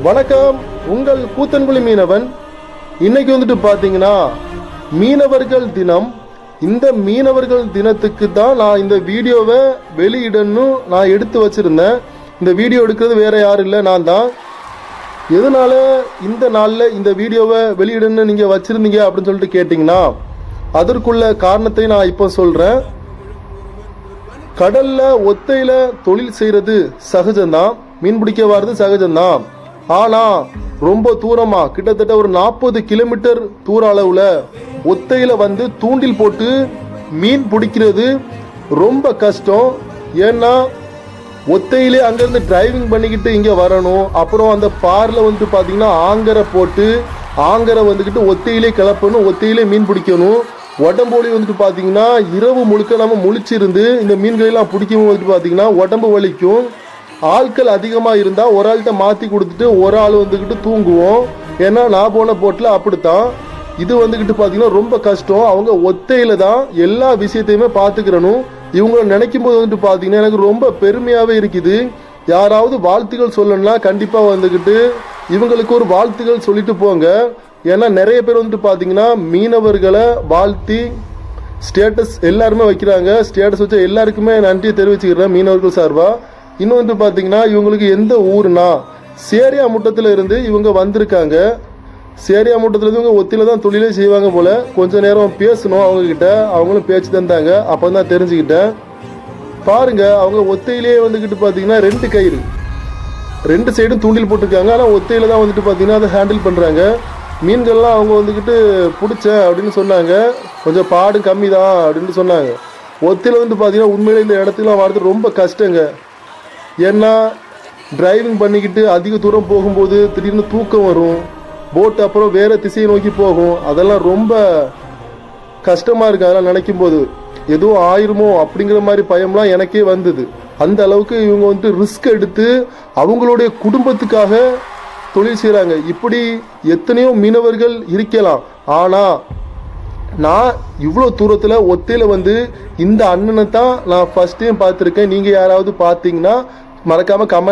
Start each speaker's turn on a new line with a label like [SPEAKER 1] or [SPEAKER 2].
[SPEAKER 1] வணக்கம் உங்கள் கூத்தன்குழி மீனவன். இன்னைக்கு வந்துட்டு பார்த்தீங்கன்னா மீனவர்கள் தினம். இந்த மீனவர்கள் தினத்துக்கு தான் நான் இந்த வீடியோவை வெளியிடணும் நான் எடுத்து வச்சிருந்தேன். இந்த வீடியோ எடுக்கிறது வேற யாரும் இல்லை நான் தான். எதனால இந்த நாளில் இந்த வீடியோவை வெளியிடணும்னு நீங்கள் வச்சுருந்தீங்க அப்படின்னு சொல்லிட்டு கேட்டிங்கன்னா அதற்குள்ள காரணத்தை நான் இப்போ சொல்கிறேன் கடல்ல ஒத்தையில தொழில் செய்யறது சகஜம்தான். மீன் பிடிக்க வர்றது சகஜம்தான். ஆனா ரொம்ப தூரமாக கிட்டத்தட்ட ஒரு நாற்பது கிலோமீட்டர் தூர அளவில் ஒத்தையில் வந்து தூண்டில் போட்டு மீன் பிடிக்கிறது ரொம்ப கஷ்டம். ஏன்னா ஒத்தையிலே அங்கேருந்து டிரைவிங் பண்ணிக்கிட்டு இங்கே வரணும். அப்புறம் அந்த பாரில் வந்துட்டு பார்த்தீங்கன்னா ஆங்கரை போட்டு ஆங்கரை வந்துக்கிட்டு ஒத்தையிலே கிளப்பணும் ஒத்தையிலே மீன் பிடிக்கணும். உடம்போலி வந்துட்டு பார்த்தீங்கன்னா இரவு முழுக்க நம்ம முழிச்சிருந்து இந்த மீன்களெல்லாம் பிடிக்கும் வந்துட்டு பார்த்தீங்கன்னா உடம்பு வலிக்கும். ஆட்கள் அதிகமாக இருந்தால் ஒரு ஆள்கிட்ட மாற்றி கொடுத்துட்டு ஒரு ஆள் வந்துக்கிட்டு தூங்குவோம். ஏன்னா நான் போன போட்டில் அப்படித்தான். இது வந்துக்கிட்டு பார்த்தீங்கன்னா ரொம்ப கஷ்டம். அவங்க ஒத்தையில் தான் எல்லா விஷயத்தையுமே பார்த்துக்கிறனும் இவங்களை நினைக்கும் போது வந்துட்டு பார்த்தீங்கன்னா எனக்கு ரொம்ப பெருமையாகவே இருக்குது. யாராவது வாழ்த்துக்கள் சொல்லணும்னா கண்டிப்பாக வந்துக்கிட்டு இவங்களுக்கு ஒரு வாழ்த்துக்கள் சொல்லிட்டு போங்க. ஏன்னா நிறைய பேர் வந்துட்டு பார்த்தீங்கன்னா மீனவர்களை வாழ்த்தி ஸ்டேட்டஸ் எல்லாருமே வைக்கிறாங்க. ஸ்டேட்டஸ் வச்சு எல்லாருக்குமே நன்றி தெரிவிச்சுக்கிறேன் மீனவர்கள் சார்பாக இன்னும் வந்து பார்த்தீங்கன்னா இவங்களுக்கு எந்த ஊர்னா சேரியா முட்டத்தில் இருந்து இவங்க வந்திருக்காங்க. சேரியா முட்டத்தில் இருந்து இவங்க ஒத்தியில் தான் தொழிலே செய்வாங்க போல். கொஞ்ச நேரம் பேசணும் அவங்கக்கிட்ட அவங்களும் பேச்சு தந்தாங்க. அப்போ தான் தெரிஞ்சுக்கிட்டேன். பாருங்கள் அவங்க ஒத்தையிலேயே வந்துக்கிட்டு பார்த்தீங்கன்னா ரெண்டு கயிறு. ரெண்டு சைடும் தூண்டில் போட்டிருக்காங்க. ஆனால் ஒத்தையில் தான் வந்துட்டு பார்த்தீங்கன்னா அதை ஹேண்டில் பண்ணுறாங்க மீன்கள்லாம் அவங்க வந்துக்கிட்டு பிடிச்சேன் அப்படின்னு சொன்னாங்க. கொஞ்சம் பாடு கம்மி தான் அப்படின்னு சொன்னாங்க. ஒத்தையில் வந்து பார்த்தீங்கன்னா உண்மையிலே இந்த இடத்துக்குலாம் வரது ரொம்ப கஷ்டங்க. ஏன்னா டிரைவிங் பண்ணிக்கிட்டு அதிக தூரம் போகும்போது திடீர்னு தூக்கம் வரும். போட் அப்புறம் வேறு திசையை நோக்கி போகும். அதெல்லாம் ரொம்ப கஷ்டமாக இருக்குது அதெல்லாம் நினைக்கும் போது எதுவும் ஆயிருமோ அப்படிங்கிற மாதிரி பயம்லாம் எனக்கே வந்தது. அந்த அளவுக்கு இவங்க வந்துட்டு ரிஸ்க் எடுத்து அவங்களுடைய குடும்பத்துக்காக தொழில் செய்கிறாங்க இப்படி எத்தனையோ மீனவர்கள் இருக்கலாம். ஆனால் நான் இவ்வளோ தூரத்தில் ஒத்தையில் வந்து இந்த அண்ணனை தான் நான் ஃபஸ்ட் டைம் பார்த்துருக்கேன். நீங்கள் யாராவது பார்த்தீங்கன்னா மறக்காமல் கமெண்ட்